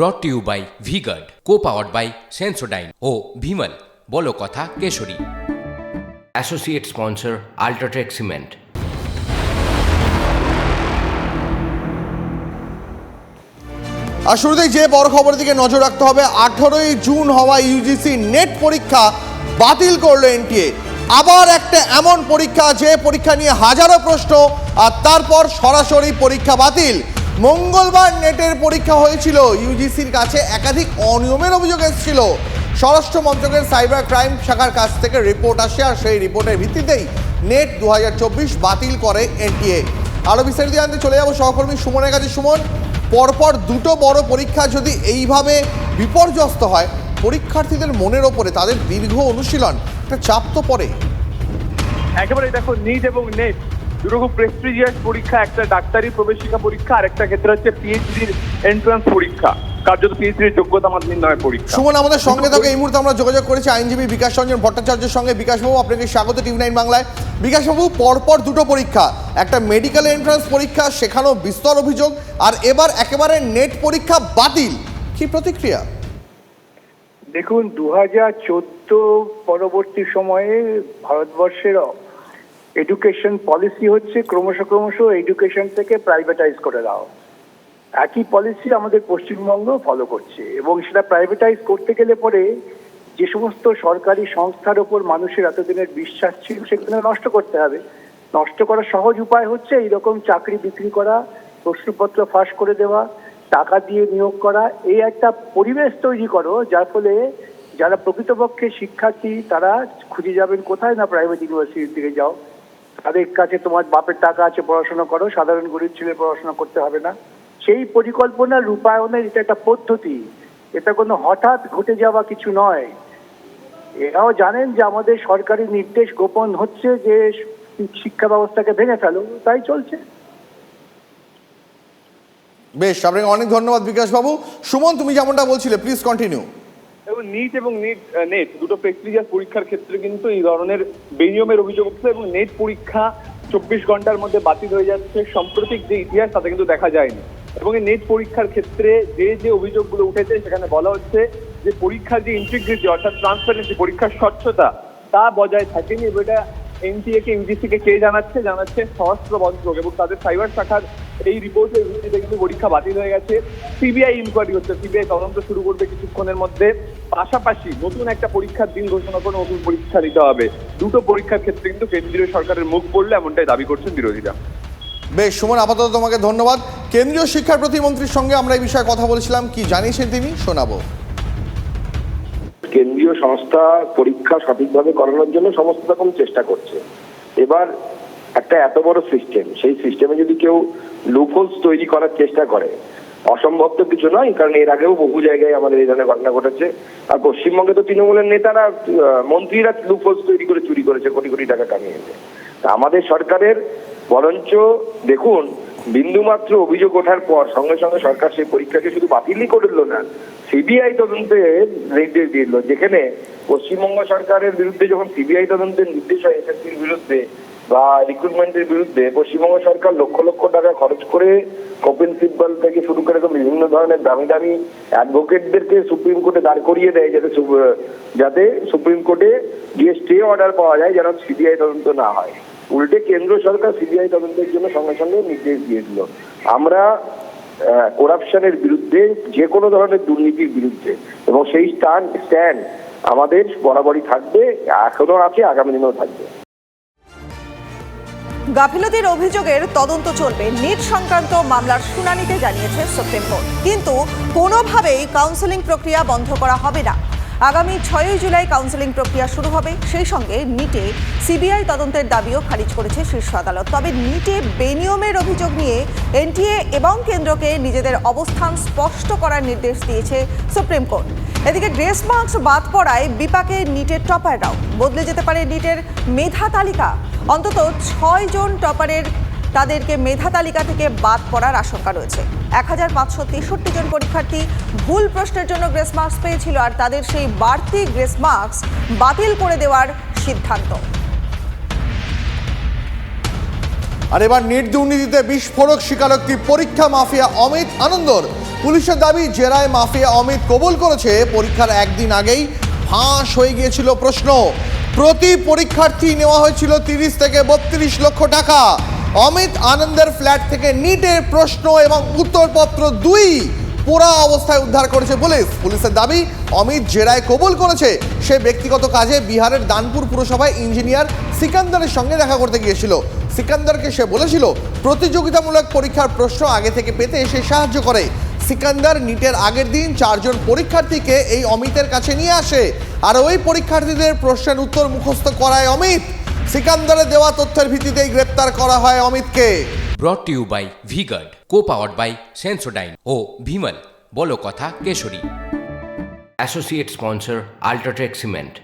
Brought to you by V-Guard co powered by Sensodyne ও ভিমল বলো কথা Keshari. Associate sponsor UltraTech cement আর শুরুতেই যে বড় খবরের দিকে নজর রাখতে হবে আঠারোই জুন হওয়া ইউজিসি নেট পরীক্ষা বাতিল করল এনটিএ আবার একটা এমন পরীক্ষা যে পরীক্ষা নিয়ে হাজারো প্রশ্ন আর তারপর সরাসরি পরীক্ষা বাতিল। মঙ্গলবার নেটের পরীক্ষা হয়েছিল। ইউজিসির কাছে একাধিক অনিয়মের অভিযোগ এসেছিল। স্বরাষ্ট্র মন্ত্রকের সাইবার ক্রাইম শাখার কাছ থেকে রিপোর্ট আসে আর সেই রিপোর্টের ভিত্তিতেই নেট দু হাজার চব্বিশ বাতিল করে এনটিএ। আরও বিস্তারিত জানতে চলে যাব সহকর্মী সুমনের কাছে। সুমন, পরপর দুটো বড় পরীক্ষা যদি এইভাবে বিপর্যস্ত হয়, পরীক্ষার্থীদের মনের ওপরে তাদের দীর্ঘ অনুশীলন, একটা চাপ তো পড়ে একেবারে দেখো, নিট এবং নেট দুটো খুব প্রেস্টিজিয়াস পরীক্ষা একটা ডাক্তারি প্রবেশিকা পরীক্ষা আর একটা ক্ষেত্রে হচ্ছে পিএইচডির এন্ট্রান্স পরীক্ষা। কার্যত পিএইচডির যোগ্যতা মাধ্যমিক নয় পরীক্ষা। সুমন আমাদের সঙ্গে থাকে এই মুহূর্তে আমরা যোগাযোগ করেছি আইনজীবী বিকাশ রঞ্জন ভট্টাচার্যের সঙ্গে। বিকাশবাবু আপনাকে স্বাগত টিভি নাইন বাংলায়। বিকাশবাবু পরপর দুটো পরীক্ষা। একটা মেডিকেল এন্ট্রান্স পরীক্ষা সেখানেও বিস্তর অভিযোগ আর এবার একেবারে নেট পরীক্ষা বাতিল। কি প্রতিক্রিয়া? দেখুন দু হাজার চোদ্দ পরবর্তী সময়ে ভারতবর্ষের এডুকেশন পলিসি হচ্ছে ক্রমশ ক্রমশ এডুকেশন থেকে প্রাইভেটাইজ করে দাও একই পলিসি আমাদের পশ্চিমবঙ্গ ফলো করছে এবং সেটা প্রাইভেটাইজ করতে গেলে পরে যে সমস্ত সরকারি সংস্থার ওপর মানুষের এতদিনের বিশ্বাস ছিল সেগুলো নষ্ট করতে হবে। নষ্ট করার সহজ উপায় হচ্ছে এইরকম চাকরি বিক্রি করা, প্রশ্নপত্র ফাঁস করে দেওয়া, টাকা দিয়ে নিয়োগ করা, এই একটা পরিবেশ তৈরি করো, যার ফলে যারা প্রকৃতপক্ষে শিক্ষার্থী তারা খুঁজে যাবেন কোথায় না প্রাইভেট ইউনিভার্সিটির দিকে যাও। তাদের কাছে তোমার বাপের টাকা আছে, পড়াশোনা করো, সাধারণ গরিব ছেলে পড়াশোনা করতে হবে না। সেই পরিকল্পনা রূপায়ণের এটা একটা পদ্ধতি। এটা কোনো হঠাৎ ঘটে যাওয়া কিছু নয়। এরাও জানেন যে আমাদের সরকারি নির্দেশ গোপন হচ্ছে যে শিক্ষা ব্যবস্থাকে ভেঙে ফেলো, তাই চলছে। বেশ, আপনাকে অনেক ধন্যবাদ বিকাশবাবু। সুমন, তুমি যেমনটা বলছিলে প্লিজ কন্টিনিউ এবং নিট এবং নিট নেট দুটো প্রেস্টিজিয়াস পরীক্ষার ক্ষেত্রে কিন্তু এই ধরনের বেনিয়মের অভিযোগ উঠছে এবং নেট পরীক্ষা চব্বিশ ঘণ্টার মধ্যে বাতিল হয়ে যাচ্ছে। সাম্প্রতিক যে ইতিহাস, তাতে কিন্তু দেখা যায়নি। এবং এই নেট পরীক্ষার ক্ষেত্রে যে যে অভিযোগগুলো উঠেছে, সেখানে বলা হচ্ছে যে পরীক্ষার যে ইন্টিগ্রিটি অর্থাৎ ট্রান্সপারেন্সি পরীক্ষার স্বচ্ছতা, তা বজায় থাকেনি। এবং এটা এনটিএ কে ইউজিসি কে কে জানাচ্ছে? জানাচ্ছে স্বরাষ্ট্র মন্ত্রক এবং তাদের সাইবার শাখার এই রিপোর্টের ভিত্তিতে কিন্তু পরীক্ষা বাতিল হয়ে গেছে। সিবিআই ইনকোয়ারি হচ্ছে সিবিআই তদন্ত শুরু করবে কিছুক্ষণের মধ্যে। পাশাপাশি নতুন একটা পরীক্ষার দিন ঘোষণা করে নতুন পরীক্ষা নিতে হবে। দুটো পরীক্ষার ক্ষেত্রে কিন্তু কেন্দ্রীয় সরকারের মুখ পড়লে এমনটাই দাবি করছেন বিরোধীরা। বেশ সুমন আপাতত তোমাকে ধন্যবাদ। কেন্দ্রীয় শিক্ষা প্রতিমন্ত্রীর সঙ্গে আমরা এই বিষয়ে কথা বলেছিলাম। কি জানিয়েছেন তিনি? শোনাবো। কেন্দ্রীয় সংস্থা পরীক্ষা সঠিকভাবে করানোর জন্য সমস্ত রকম চেষ্টা করছে। এবার একটা এত বড় সিস্টেম সেই সিস্টেমে যদি কেউ লুফোলস তৈরি করার চেষ্টা করে, অসম্ভব তো কিছু নয়, কারণ এর আগেও বহু জায়গায় আমাদের এই ধরনের ঘটনা ঘটেছে। আর পশ্চিমবঙ্গে তো তৃণমূলের নেতারা মন্ত্রীরা লুফোলস তৈরি করে চুরি করেছে, কোটি কোটি টাকা কামিয়েছে। আমাদের সরকারের, বরঞ্চ দেখুন, বিন্দুমাত্র অভিযোগ ওঠার পর, সঙ্গে সঙ্গে সরকার সেই পরীক্ষাকে শুধু বাতিলই করল না, সিবিআই তদন্তে নির্দেশ দিল। যেখানে পশ্চিমবঙ্গ সরকারের বিরুদ্ধে যখন সিবিআই তদন্তের নির্দেশ হয়, এসএসসির বিরুদ্ধে বা রিক্রুটমেন্টের বিরুদ্ধে পশ্চিমবঙ্গ সরকার লক্ষ লক্ষ টাকা খরচ করে কপিল সিব্বল থেকে শুরু করে বিভিন্ন ধরনের দামি দামি অ্যাডভোকেটদেরকে সুপ্রিম কোর্টে দাঁড় করিয়ে দেয় যাতে যাতে সুপ্রিম কোর্টে গিয়ে স্টে অর্ডার পাওয়া যায় যেন সিবিআই তদন্ত না হয়। উল্টে কেন্দ্র সরকার সিবিআই তদন্তের জন্য সঙ্গে সঙ্গে নির্দেশ দিয়েছিল আমরা করাপশনের বিরুদ্ধে যে কোনো ধরনের দুর্নীতির বিরুদ্ধে এবং সেই স্ট্যান্ড স্ট্যান্ড আমাদের বরাবরই থাকবে, এখনও আছে, আগামী দিনেও থাকবে। গাফিলতির অভিযোগের তদন্ত চলবে। নিট সংক্রান্ত মামলার শুনানিতে জানিয়েছে সুপ্রিম কোর্ট। কিন্তু কোনোভাবেই কাউন্সেলিং প্রক্রিয়া বন্ধ করা হবে না। আগামী ছয়ই জুলাই কাউন্সেলিং প্রক্রিয়া শুরু হবে। সেই সঙ্গে নিটে সিবিআই তদন্তের দাবিও খারিজ করেছে শীর্ষ আদালত। তবে নিটে বেনিয়মের অভিযোগ নিয়ে এনটিএ এবং কেন্দ্রকে নিজেদের অবস্থান স্পষ্ট করার নির্দেশ দিয়েছে সুপ্রিম কোর্ট। এদিকে গ্রেস মার্কস বাদ পড়ায় বিপাকে নিটের টপাররাও। বদলে যেতে পারে নিটের মেধা তালিকা। অন্তত ছয় জন টপারের তাদেরকে মেধা তালিকা থেকে বাদ পড়ার আশঙ্কা রয়েছে। এক হাজার পাঁচশো তেষট্টি জন পরীক্ষার্থী ভুল প্রশ্নের জন্য গ্রেস মার্কস পেয়েছিল আর তাদের সেই বাড়তি গ্রেস মার্কস বাতিল করে দেওয়ার সিদ্ধান্ত। আর এবার নিট দুর্নীতিতে বিস্ফোরক স্বীকারোক্তি পরীক্ষা মাফিয়া অমিত আনন্দর। পুলিশের দাবি, জেরায় মাফিয়া অমিত কবুল করেছে। পরীক্ষার একদিন আগেই ফাঁস হয়ে গিয়েছিল প্রশ্ন। প্রতি পরীক্ষার্থী নেওয়া হয়েছিল তিরিশ থেকে বত্রিশ লক্ষ টাকা। অমিত আনন্দের ফ্ল্যাট থেকে নিটের প্রশ্ন এবং উত্তরপত্র দুই পোড়া অবস্থায় উদ্ধার করেছে পুলিশ। পুলিশের দাবি, অমিত জেরায় কবুল করেছে। সে ব্যক্তিগত কাজে বিহারের দানপুর পুরসভায় ইঞ্জিনিয়ার সিকান্দারের সঙ্গে দেখা করতে গিয়েছিল। সিকান্দারকে সে বলেছিল, প্রতিযোগিতামূলক পরীক্ষার প্রশ্ন আগে থেকে পেতে সে সাহায্য করে। সিকান্দার নিটের আগের দিন চারজন পরীক্ষার্থীকে এই অমিতের কাছে নিয়ে আসে। আর ওই পরীক্ষার্থীদের প্রশ্নের উত্তর মুখস্থ করায় অমিত। সিকান্দারে দেওয়া তথ্যের ভিত্তিতেই গ্রেপ্তার করা হয় অমিতকে। Brought you by Vguard co powered by Sensodyne ও ভিমল বলো কথা Keshari. Associate sponsor UltraTech cement